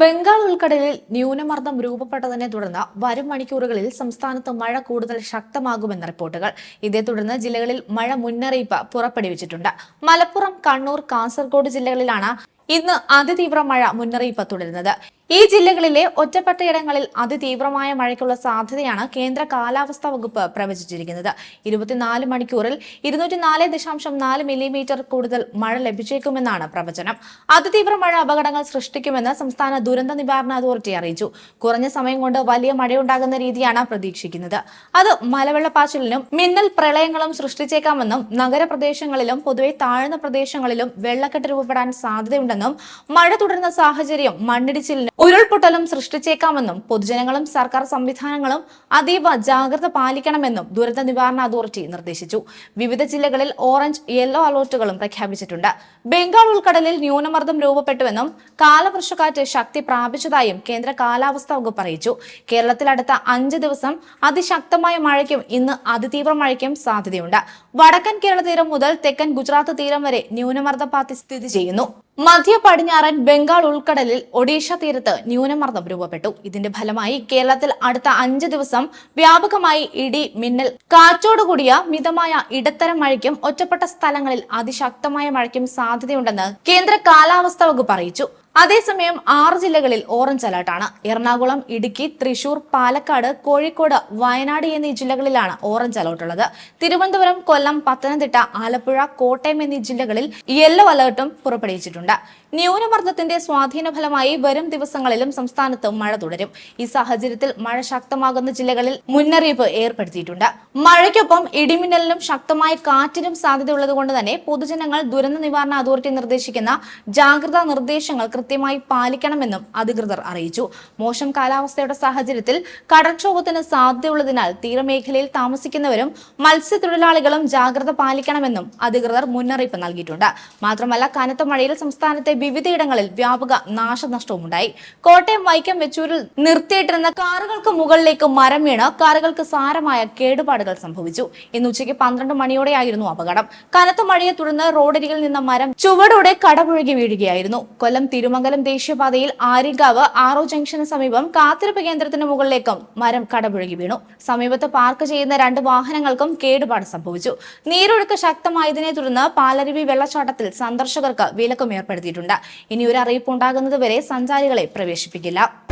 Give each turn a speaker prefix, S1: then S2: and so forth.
S1: ബംഗാൾ ഉൾക്കടലിൽ ന്യൂനമർദ്ദം രൂപപ്പെട്ടതിനെ തുടർന്ന് വരും മണിക്കൂറുകളിൽ സംസ്ഥാനത്ത് മഴ കൂടുതൽ ശക്തമാകുമെന്ന റിപ്പോർട്ടുകൾ ഇതേ തുടർന്ന് ജില്ലകളിൽ മഴ മുന്നറിയിപ്പ് പുറപ്പെടുവിച്ചിട്ടുണ്ട് മലപ്പുറം കണ്ണൂർ കാസർഗോഡ് ജില്ലകളിലാണ് ഇന്ന് അതിതീവ്ര മഴ മുന്നറിയിപ്പ് തുടരുന്നത് ഈ ജില്ലകളിലെ ഒറ്റപ്പെട്ടയിടങ്ങളിൽ അതിതീവ്രമായ മഴയ്ക്കുള്ള സാധ്യതയാണ് കേന്ദ്ര കാലാവസ്ഥാ വകുപ്പ് പ്രവചിച്ചിരിക്കുന്നത് ഇരുപത്തിനാല് മണിക്കൂറിൽ ഇരുന്നൂറ്റി നാല് ദശാംശം നാല് മില്ലിമീറ്റർ കൂടുതൽ മഴ ലഭിച്ചേക്കുമെന്നാണ് പ്രവചനം അതിതീവ്ര മഴ അപകടങ്ങൾ സൃഷ്ടിക്കുമെന്ന് സംസ്ഥാന ദുരന്ത നിവാരണ അതോറിറ്റി അറിയിച്ചു കുറഞ്ഞ സമയം കൊണ്ട് വലിയ മഴയുണ്ടാകുന്ന രീതിയാണ് പ്രതീക്ഷിക്കുന്നത് അത് മലവെള്ളപ്പാച്ചിലിനും മിന്നൽ പ്രളയങ്ങളും സൃഷ്ടിച്ചേക്കാമെന്നും നഗരപ്രദേശങ്ങളിലും പൊതുവെ താഴ്ന്ന പ്രദേശങ്ങളിലും വെള്ളക്കെട്ട് രൂപപ്പെടാൻ സാധ്യതയുണ്ടെന്നും മഴ തുടരുന്ന സാഹചര്യം മണ്ണിടിച്ചിലിനും ഉരുൾപൊട്ടലും സൃഷ്ടിച്ചേക്കാമെന്നും പൊതുജനങ്ങളും സർക്കാർ സംവിധാനങ്ങളും അതീവ ജാഗ്രത പാലിക്കണമെന്നും ദുരന്ത നിവാരണ അതോറിറ്റി നിർദ്ദേശിച്ചു വിവിധ ജില്ലകളിൽ ഓറഞ്ച് യെല്ലോ അലർട്ടുകളും പ്രഖ്യാപിച്ചിട്ടുണ്ട് ബംഗാൾ ഉൾക്കടലിൽ ന്യൂനമർദ്ദം രൂപപ്പെട്ടുവെന്നും കാലവർഷക്കാറ്റ് ശക്തി പ്രാപിച്ചതായും കേന്ദ്ര കാലാവസ്ഥാ വകുപ്പ് അറിയിച്ചു അടുത്ത അഞ്ച് ദിവസം അതിശക്തമായ മഴയ്ക്കും ഇന്ന് അതിതീവ്ര മഴയ്ക്കും സാധ്യതയുണ്ട് വടക്കൻ കേരള തീരം മുതൽ തെക്കൻ ഗുജറാത്ത് തീരം വരെ ന്യൂനമർദ്ദ പാത്തി സ്ഥിതി ചെയ്യുന്നു മധ്യ പടിഞ്ഞാറൻ ബംഗാൾ ഉൾക്കടലിൽ ഒഡീഷ തീരത്ത് ന്യൂനമർദ്ദം രൂപപ്പെട്ടു ഇതിന്റെ ഫലമായി കേരളത്തിൽ അടുത്ത അഞ്ച് ദിവസം വ്യാപകമായി ഇടി മിന്നൽ കാറ്റോടുകൂടിയ മിതമായ ഇടത്തരം മഴയ്ക്കും ഒറ്റപ്പെട്ട സ്ഥലങ്ങളിൽ അതിശക്തമായ മഴയ്ക്കും സാധ്യതയുണ്ടെന്ന് കേന്ദ്ര കാലാവസ്ഥാ വകുപ്പ് അറിയിച്ചു അതേസമയം ആറ് ജില്ലകളിൽ ഓറഞ്ച് അലർട്ടാണ് എറണാകുളം ഇടുക്കി തൃശൂർ പാലക്കാട് കോഴിക്കോട് വയനാട് എന്നീ ജില്ലകളിലാണ് ഓറഞ്ച് അലർട്ട് ഉള്ളത് തിരുവനന്തപുരം കൊല്ലം പത്തനംതിട്ട ആലപ്പുഴ കോട്ടയം എന്നീ ജില്ലകളിൽ യെല്ലോ അലർട്ടും പുറപ്പെടുവിച്ചിട്ടുണ്ട് ന്യൂനമർദ്ദത്തിന്റെ സ്വാധീന ഫലമായി വരും ദിവസങ്ങളിലും സംസ്ഥാനത്ത് മഴ തുടരും ഈ സാഹചര്യത്തിൽ മഴ ശക്തമാകുന്ന ജില്ലകളിൽ മുന്നറിയിപ്പ് ഏർപ്പെടുത്തിയിട്ടുണ്ട് മഴയ്ക്കൊപ്പം ഇടിമിന്നലിനും ശക്തമായ കാറ്റിനും സാധ്യതയുള്ളതുകൊണ്ട് തന്നെ പൊതുജനങ്ങൾ ദുരന്ത നിവാരണ അതോറിറ്റി നിർദ്ദേശിക്കുന്ന ജാഗ്രതാ നിർദ്ദേശങ്ങൾ കൃത്യമായി പാലിക്കണമെന്നും അധികൃതർ അറിയിച്ചു മോശം കാലാവസ്ഥയുടെ സാഹചര്യത്തിൽ കടൽക്ഷോഭത്തിന് സാധ്യതയുള്ളതിനാൽ തീരമേഖലയിൽ താമസിക്കുന്നവരും മത്സ്യത്തൊഴിലാളികളും ജാഗ്രത പാലിക്കണമെന്നും അധികൃതർ മുന്നറിയിപ്പ് നൽകിയിട്ടുണ്ട് മാത്രമല്ല കനത്ത മഴയിൽ സംസ്ഥാനത്തെ വിവിധയിടങ്ങളിൽ വ്യാപക ഉണ്ടായി കോട്ടയം വൈക്കം വെച്ചൂരിൽ നിർത്തിയിട്ടിരുന്ന കാറുകൾക്ക് മുകളിലേക്ക് മരം വീണ് കാറുകൾക്ക് സാരമായ കേടുപാടുകൾ സംഭവിച്ചു ഇന്ന് ഉച്ചയ്ക്ക് പന്ത്രണ്ട് മണിയോടെയായിരുന്നു അപകടം കനത്ത മഴയെ തുടർന്ന് റോഡരികിൽ നിന്ന മരം ചുവടോടെ കടപുഴകി വീഴുകയായിരുന്നു കൊല്ലം തിരുമ നെടുമംഗലം ദേശീയപാതയിൽ ആര്യങ്കാവ് ആറോ ജംഗ്ഷന് സമീപം കാത്തിരിപ്പ് കേന്ദ്രത്തിന് മുകളിലേക്കും മരം കടപുഴകി വീണു സമീപത്ത് പാർക്ക് ചെയ്യുന്ന രണ്ട് വാഹനങ്ങൾക്കും കേടുപാട് സംഭവിച്ചു നീരൊഴുക്ക് ശക്തമായതിനെ തുടർന്ന് പാലരുവി വെള്ളച്ചാട്ടത്തിൽ സന്ദർശകർക്ക് വിലക്കും ഏർപ്പെടുത്തിയിട്ടുണ്ട് ഇനിയൊരു അറിയിപ്പ് ഉണ്ടാകുന്നതുവരെ സഞ്ചാരികളെ പ്രവേശിപ്പിക്കില്ല